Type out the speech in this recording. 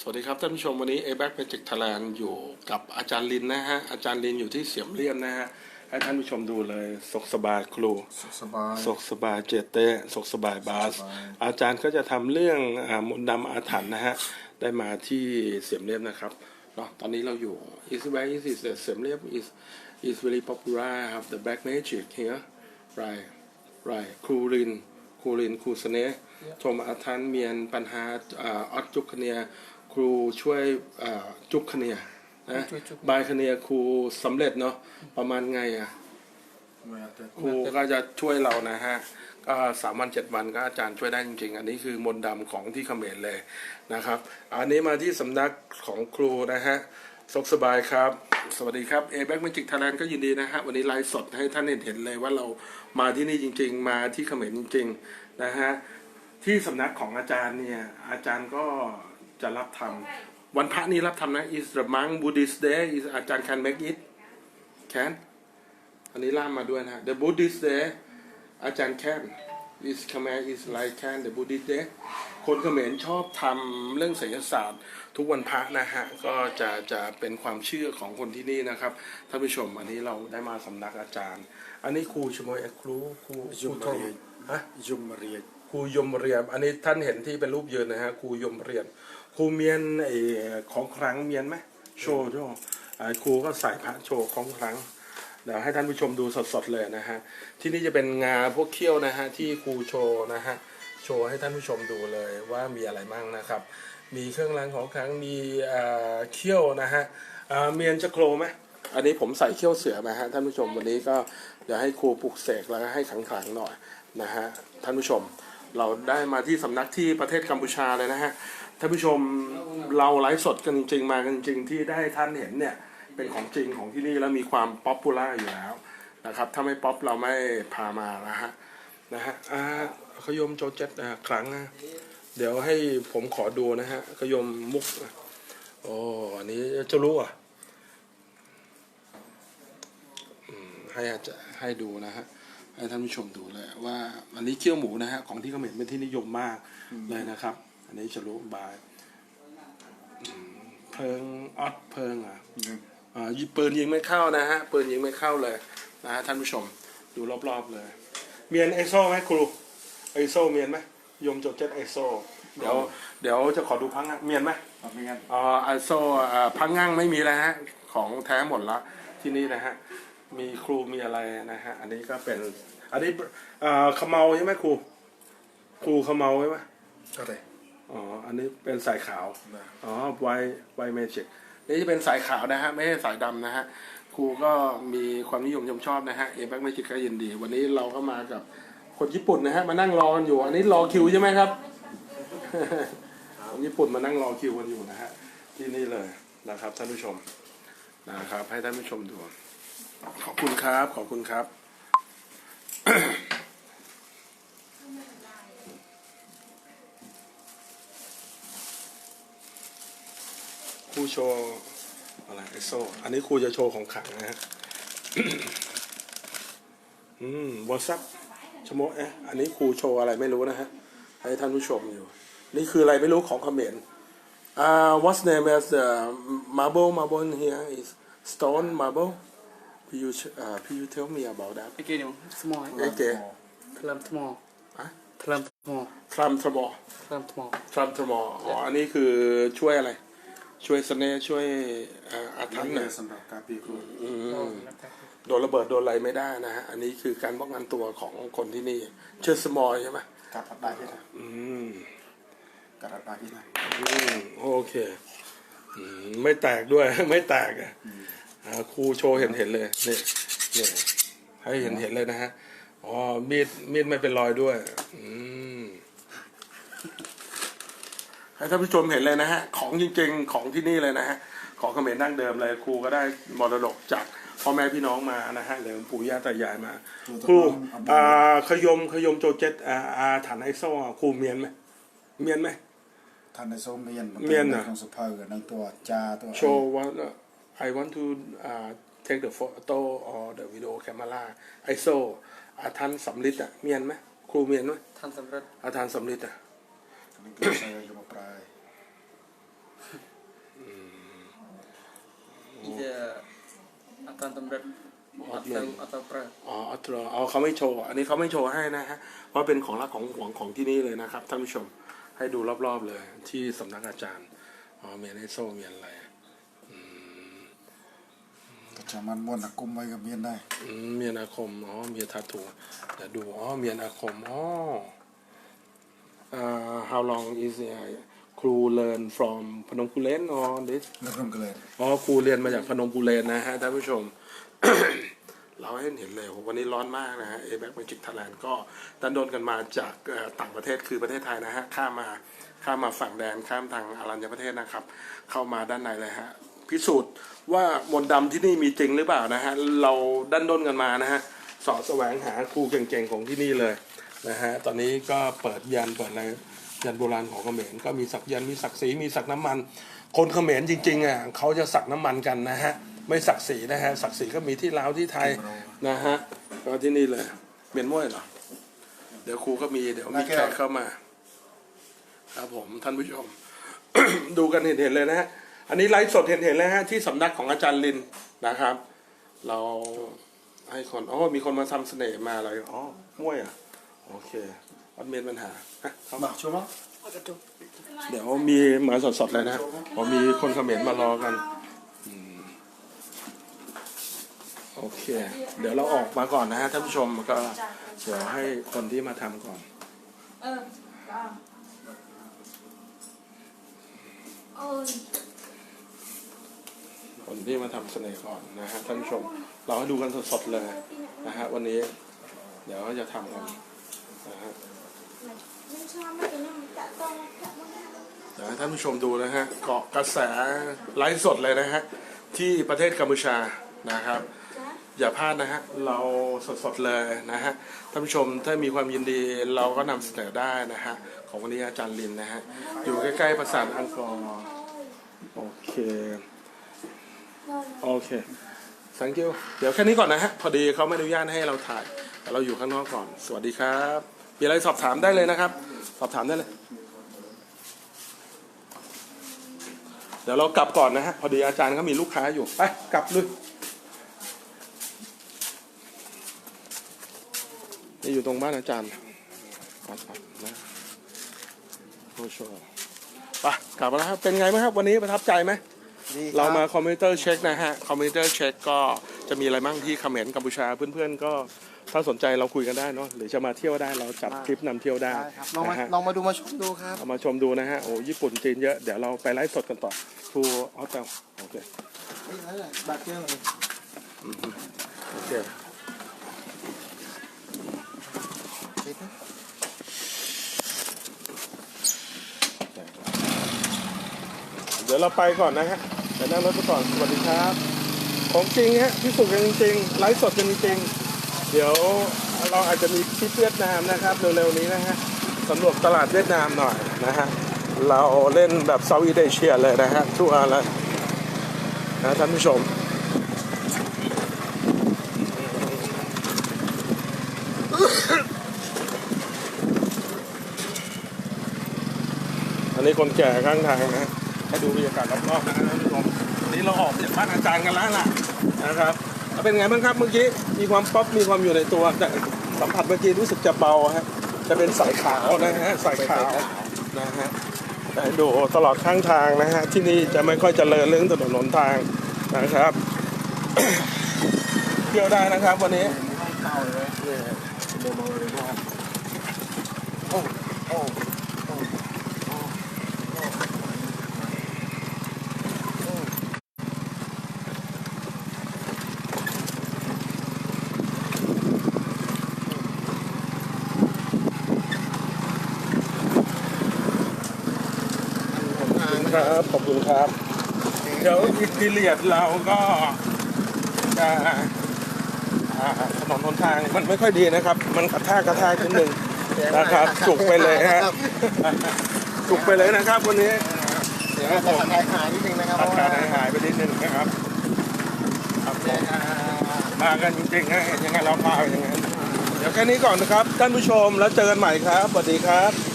สวัสดีครับท่านผู้ชมวันนี้ a b a c Magic Thailand อยู่กับอาจารย์ลินนะฮะ อาจารย์ลินอยู่ที่เสียมเรียบนะฮะ ให้ท่านผู้ชมดูเลยสกสบายครูสุขสบาย สกสบายเจเต้สกสบายบาสสบาย อาจารย์ก็จะทำเรื่องอามนต์ดำอาถรรพ์นะฮะ ได้มาที่เสียมเรียบนะครับเนาะตอนนี้เราอยู่ is where is is the เสียมเรียบ is is very popular have the black magic here right right ครูรินครูรินครูเสน่ห์ชมอาถรรพ์เมียนปัญหาอ่าออดจุกคเนีย ครูช่วยอ่าจุกคเนียนะบายคเนียครูสำเร็จเนาะประมาณไงอะเมื่อแต่ครูก็จะช่วยเรานะฮะก็สามวันเจ็ดวันก็อาจารย์ช่วยได้จริงๆ อันนี้คือมนต์ดำของที่เขมรเลยนะครับ อันนี้มาที่สำนักของครูนะฮะสุขสบายครับ สวัสดีครับเอแบ็กเมจิกไทยแลนด์ก็ยินดีนะฮะวันนี้ไลฟ์สดให้ท่านเห็นเห็นเลยว่าเรามาที่นี่จริง ๆ มาที่เขมรจริงๆนะฮะที่สำนักของอาจารย์เนี่ยอาจารย์ก็ จะรับทำวันพระนี้รับทำนะ is the monk Buddhist day is อาจารย์ can make it can อันนี้ล่ามมาด้วยนะ The Buddhist Day อาจารย์แค้น is Khmer is like can the Buddhist Day คนเขมรชอบทำเรื่องศิลศาสตร์ ทุกวันพระนะฮะ ก็จะจะเป็นความเชื่อของคนที่นี่นะครับท่านผู้ชมอันนี้เราได้มาสำนักอาจารย์ อันนี้ครูชโมยครูครูคยุรูมทองเรียนฮะยุมเรียนครูยมเรียนอันนี้ท่านเห็นที่เป็นรูปยืนนะฮะครูยมเรียน ครูเมียนไอของครั้งเมียนไหมโชว์ด้วยครูก็ใส่พระโชว์ของครั้งเดี๋ยวให้ท่านผู้ชมดูสดๆเลยนะฮะที่นี่จะเป็นงาพวกเขี้ยวนะฮะที่ครูโชว์นะฮะโชว์ให้ท่านผู้ชมดูเลยว่ามีอะไรบ้างนะครับ มีเครื่องรางของขลังมีเขี้ยวนะฮะเมียนจะโครไหมอันนี้ผมใส่เขี้ยวเสือมาฮะท่านผู้ชมวันนี้ก็เดี๋ยวให้ครูปลุกเสกแล้วก็ให้ขลังๆหน่อยนะฮะท่านผู้ชมเราได้มาที่สำนักที่ประเทศกัมพูชาเลยนะฮะ ท่านผู้ชมเราไลฟ์สดกันจริง ๆ มากันจริงที่ได้ท่านเห็นเนี่ยเป็นของจริงของที่นี่แล้วมีความป๊อปปูล่าอยู่แล้วนะครับ ถ้าไม่ป๊อปเราไม่พามานะฮะนะฮะอ่าขยมโจเจตนะครั้งนะเดี๋ยวให้ผมขอดูนะฮะขยมมุกนะโอ้อันนี้จะรู้อะให้อาจจะให้ดูนะฮะให้ท่านผู้ชมดูเลยว่าอันนี้เคี่ยวหมูนะฮะของที่เขมรเป็นที่นิยมมากเลยนะครับ นนี้จะรู้บายอืมเพลิงออดเพลิงอะหนึ่งอ่ายิงปืนยิงไม่เข้านะฮะปืนยิงไม่เข้าเลยนะฮะท่านผู้ชมดูรอบๆเลย เมียนไอโซไหมครูไอโซเมียนไหมยมโจเจตไอโซเดี๋ยวเดี๋ยวจะขอดูพังงะเมียนไหมเอาไม่งั้นอ่าไอโซอ่าพังงั่งไม่มีแล้วฮะของแท้หมดละที่นี่นะฮะมีครูมีอะไรนะฮะอันนี้ก็เป็นอันนี้อ่าขมเมาใช่ไหมครูครูขมเมาใช่ไหมอะไร อ๋อ อันนี้เป็นสายขาว นะอ๋อไวไวเมจิกนี่จะเป็นสายขาวนะฮะ ไม่ใช่สายดำนะฮะ ครูก็มีความนิยมชมชอบนะฮะ เอแบ็กเมจิกก็ยินดี วันนี้เราก็มากับคนญี่ปุ่นนะฮะ มานั่งรอกันอยู่ อันนี้รอคิวใช่ไหมครับ คนญี่ปุ่นมานั่งรอคิวกันอยู่นะฮะ ที่นี่เลยนะครับท่านผู้ชมนะครับ ให้ท่านผู้ชมดู ขอบคุณครับ ขอบคุณครับ ครูโชว์อะไรไอโซ อันนี้ครูจะโชว์ของขลังนะฮะ อืมวอทซับชโมเอ๊ะอันนี้ครูโชว์อะไรไม่รู้นะฮะ ให้ท่านผู้ชมอยู่ นี่คืออะไรไม่รู้ของเขมรอ่า what's name as the marble marble here is stone marble Can you uh, can you tell me about that ไอ้เกี่ยวสมอเอ๊ะเก๋ทลัมทมออะทลัมทมอทรัมทรมอทลัมทมอทรัมทรมออ๋อ อันนี้คือช่วยอะไร ช่วยเสน่ห์ช่วยเอ่ออาถรรพ์เลนะยสำหรับการปีครูอืมโดนระเบิดโดนอะไรไม่ได้นะฮะอันนี้คือการป้องกันตัวของคนที่นี่เชื่อสมอยใช่ไหมกัดอัดได้ที่ไหนอืมกัดอัดได้ที่ไหนอืมโอเคอืมไม่แตกด้วยไม่แตกอะอ่าครูโชว์เห็นเห็นเลยนี่นี่ให้เห็นเห็นเลยนะฮะอ๋อมีดมีดไม่เป็นรอยด้วย อืม ให้ท่านผู้ชมเห็นเลยนะฮะของจริงๆของที่นี่เลยนะฮะของเขมรดั้งเดิมเลยครูก็ได้มรดกจากพ่อแม่พี่น้องมานะฮะหรือปู่ย่าตายายมา ครูอ่าขยมขยมโจเจตอาอาฐานไอโซ่อะครูเมียนไหมเมียนไหมท่านในโซเมียนเมียนน่ะของสุภาพกับนางตัวจ้าตัว show what uh, I want to uh, take the photo or the video camera ISO อาทันสำลิดอะเมียนไหมครูเมียนไหมท่านสำเร็จอาทันสำลิดอะ นี่คือใส่ยมปลาย สำเร็จหมดเลยอัตราอ๋ออัตราอาเขาไม่โชว์ อันนี้เขาไม่โชว์ให้นะฮะเพราะเป็นของรักของห่วงของที่นี่เลยนะครับท่านผู้ชมให้ดูรอบๆเลย ที่สำนักอาจารย์อ๋อเมียนไอโซเมียนอะไรก็จะมันม้วนอาคมไว้กับเมียนได้เมียนอาคมอ๋อเมียนทัดถูเดี๋ยวดูอ๋อเมียนอาคมอ๋อ uh, how long is it crew learn from พนมกุเลน or this แล้วก็มันก็เลยอ๋อครูเรียนมาจากพนมกุเลนนะฮะท่านผู้ชม เราให้เห็นเลยโหวันนี้ร้อนมากนะฮะ a b a c Magic Thailand ก็ดันโดนกันมาจากเอ่อต่างประเทศคือประเทศไทยนะฮะข้ามมาข้ามมาฝั่งแดนข้ามทางอารัญญประเทศนะครับ เข้ามาด้านในเลยฮะพิสูจน์ว่ามนต์ดำที่นี่มีจริงหรือเปล่านะฮะเราดันโดนกันมานะฮะสอดแสวงหาครูเก่งๆของที่นี่เลยนะฮะตอนนี้ก็เปิดยันเปิดอะไร ยันโบราณของเขมรก็มีสักยันมีสักสีมีสักน้ำมัน คนเขมรจริงๆอะเขาจะสักน้ำมันกันนะฮะไม่สักสีนะฮะสักสีก็มีที่ลาวที่ไทยนะฮะก็ที่นี่เลยเมียนม้วยเหรอเดี๋ยวครูก็มีเดี๋ยวมีแขกเข้ามา ครับผมท่านผู้ชม ดูกันเห็นๆเลยนะฮะอันนี้ไลฟ์สดเห็นๆเลยฮะที่สำนักของอาจารย์ลินนะครับ เราให้คนอ๋อมีคนมาทำเสน่ห์มาอะไรอ๋อม้วยอะโอเค วัดเมนปัญหาฮะเข้ามามาชัวร์มั้งเดี๋ยวมีมาสดๆเลยนะผมมีคนเขมรมารอกันอืมโอเค เดี๋ยวเราออกมาก่อนนะฮะท่านผู้ชมก็เดี๋ยวให้คนที่มาทำก่อนเออก็โอ้ยคนที่มาทำเสน่ห์ก่อนนะฮะท่านผู้ชม เราให้ดูกันสดๆเลยนะฮะวันนี้ เดี๋ยวจะทำกันนะฮะ ไม่ชอบไม่เป็นน้ำจะต้องจะต้องเดี๋ยวให้ท่านผู้ชมดูนะฮะเกาะกระแสไลฟ์สดเลยนะฮะที่ประเทศกัมพูชานะครับจ้ะอย่าพลาดนะฮะเราสดๆเลยนะฮะท่านผู้ชมถ้ามีความยินดีเราก็นำเสนอได้นะฮะของวันนี้อาจารย์ลินนะฮะอยู่ใกล้ๆปราสาทอังกอร์โอเคโอเค thank you เดี๋ยวแค่นี้ก่อนนะฮะ พอดีเขาไม่อนุญาตให้เราถ่ายแต่เราอยู่ข้างนอกก่อน สวัสดีครับ มีอะไรสอบถามได้เลยนะครับ สอบถามได้เลย เดี๋ยวเรากลับก่อนนะฮะ พอดีอาจารย์เขามีลูกค้าอยู่ ไป กลับเลยนี่อยู่ตรงบ้านอาจารย์ปัดปัดนะโอ้โชว์ไปกลับมาแล้วครับ เป็นไงบ้างครับ วันนี้ประทับใจไหม เรามาคอมพิวเตอร์เช็คนะฮะ คอมพิวเตอร์เช็คก็จะมีอะไรบ้างที่เขมรกัมพูชาเพื่อนๆก็ ถ้าสนใจเราคุยกันได้เนาะหรือจะมาเที่ยวได้เราจัดทริปนำเที่ยวได้ได้ครับลองมานะฮะลองมาดูมาชมดูครับ เอามาชมดูนะฮะโอ้ญี่ปุ่นจีนเยอะเดี๋ยวเราไปไลฟ์สดกันต่อทูออเตลโอเคนี่นั่นแหละบัตรเจอเลยโอเคปิดนะเดี๋ยวเราไปก่อนนะฮะเดี๋ยวนั่งรถไปก่อนสวัสดีครับ ของจริงฮะพิสูจน์กันจริงๆไลฟ์สดกันจริงๆ เดี๋ยวเราอาจจะมีคลิปเวียดนามนะครับเร็วๆนี้นะฮะสำรวจตลาดเวียดนามหน่อยนะฮะเราเล่นแบบเซาท์อีเอเชียเลยนะฮะทั่วแล้วนะท่านผู้ชมอันนี้คนแก่ข้างทางนะให้ดูบรรยากาศรอบๆนะท่านผู้ชมวันนี้เราออกจากบ้านอาจารย์กันแล้วล่ะนะครับ เป็นไงบ้างครับเมื่อกี้มีความป๊อปมีความอยู่ในตัวแต่สัมผัสเมื่อกี้รู้สึกจะเบาฮะจะเป็นสายขาวนะฮะสายขาวนะฮะแต่ดูตลอดข้างทางนะฮะที่นี่จะไม่ค่อยเจริญเรื่องถนนหนทางนะครับเที่ยวได้นะครับวันนี้เก่าเลยนี่ดูมาเลยว่าโอ้โอ้โอ้ คุณครับ ขอบคุณครับ เดี๋ยวอีกพีเรียดเราก็จะอ่าถนนหนทางมันไม่ค่อยดีนะครับ มันกระแทกกระแทกนิดนึงนะครับจุกไปเลยฮะจุกไปเลยนะครับวันนี้ เดี๋ยวจะหายหายนิดนึงนะครับอากาศหายไปนิดนึงนะครับครับผมมากันจริงๆฮะยังไงเราพาไปอย่างนั้นเดี๋ยวแค่นี้ก่อนนะครับ ท่านผู้ชมแล้วเจอกันใหม่ครับสวัสดีครับ